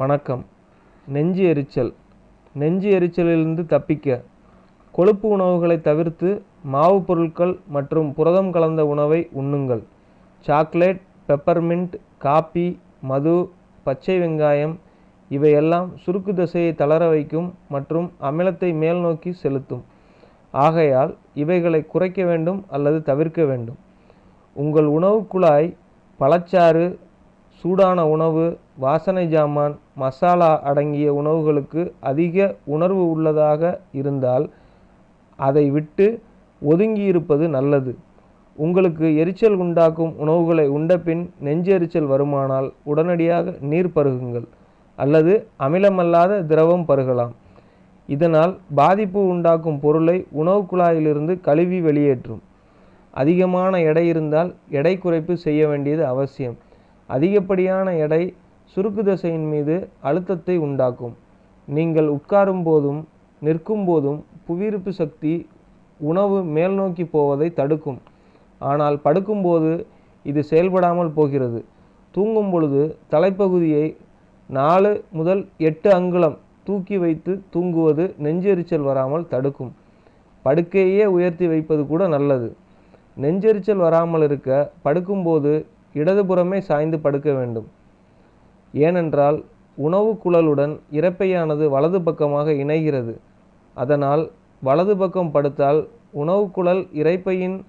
வணக்கம். நெஞ்சு எரிச்சல். நெஞ்சு எரிச்சலிலிருந்து தப்பிக்க. கொழுப்பு உணவுகளை தவிர்த்து மாவு பொருட்கள் மற்றும் புரதம் கலந்த உணவை உண்ணுங்கள். சாக்லேட் பெப்பர்மின்ட் காபி மது பச்சை வெங்காயம் இவையெல்லாம் சுருக்கு தசையை தளர வைக்கும் மற்றும் அமிலத்தை மேல் நோக்கி செலுத்தும். ஆகையால் இவைகளை குறைக்க வேண்டும் அல்லது தவிர்க்க வேண்டும். உங்கள் உணவு குழாய் பழச்சாறு சூடான உணவு வாசனை ஜாமான் மசாலா அடங்கிய உணவுகளுக்கு அதிக உணர்வு உள்ளதாக இருந்தால் அதை விட்டு ஒதுங்கி இருப்பது நல்லது. உங்களுக்கு எரிச்சல் உண்டாக்கும் உணவுகளை உண்டபின் நெஞ்செரிச்சல் வருமானால் உடனடியாக நீர் பருகுங்கள் அல்லது அமிலமல்லாத திரவம் பருகலாம். இதனால் பாதிப்பு உண்டாக்கும் பொருளை உணவுக் குழாயிலிருந்து கழுவி வெளியேற்றும். அதிகமான எடை இருந்தால் எடை குறைப்பு செய்ய வேண்டியது அவசியம். அதிகப்படியான எடை சுருக்கு தசையின் மீது அழுத்தத்தை உண்டாக்கும். நீங்கள் உட்காரும் போதும் நிற்கும் போதும் புவியீர்ப்பு சக்தி உணவு மேல் நோக்கி போவதை தடுக்கும். ஆனால் படுக்கும்போது இது செயல்படாமல் போகிறது. தூங்கும் பொழுது தலைப்பகுதியை நாலு முதல் எட்டு அங்குலம் தூக்கி வைத்து தூங்குவது நெஞ்செரிச்சல் வராமல் தடுக்கும். படுக்கையே உயர்த்தி வைப்பது கூட நல்லது. நெஞ்செரிச்சல் வராமல் இருக்க படுக்கும்போது இடதுபுறமே சாய்ந்து படுக்க வேண்டும். ஏனென்றால் உணவு குழலுடன் இரைப்பையானது வலது பக்கமாக இணைகிறது. அதனால் வலது பக்கம் படுத்தால் உணவு குழல் இரைப்பையின்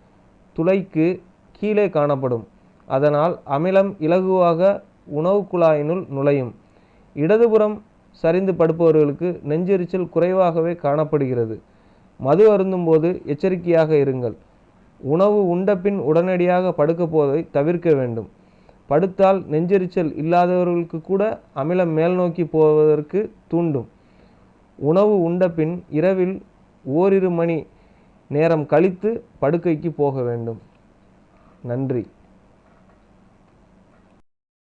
துளைக்கு கீழே காணப்படும். அதனால் அமிலம் இலகுவாக உணவு குழாயினுள் நுழையும். இடதுபுறம் சரிந்து படுப்பவர்களுக்கு நெஞ்செரிச்சல் குறைவாகவே காணப்படுகிறது. மது அருந்தும்போது எச்சரிக்கையாக இருங்கள். உணவு உண்டபின் உடனடியாக படுக்கப் போவதை தவிர்க்க வேண்டும். படுத்தால் நெஞ்செரிச்சல் இல்லாதவர்களுக்கு கூட அமிலம் மேல் நோக்கி போவதற்கு தூண்டும். உணவு உண்டபின் இரவில் ஓரிரு மணி நேரம் கழித்து படுக்கைக்கு போக வேண்டும். நன்றி.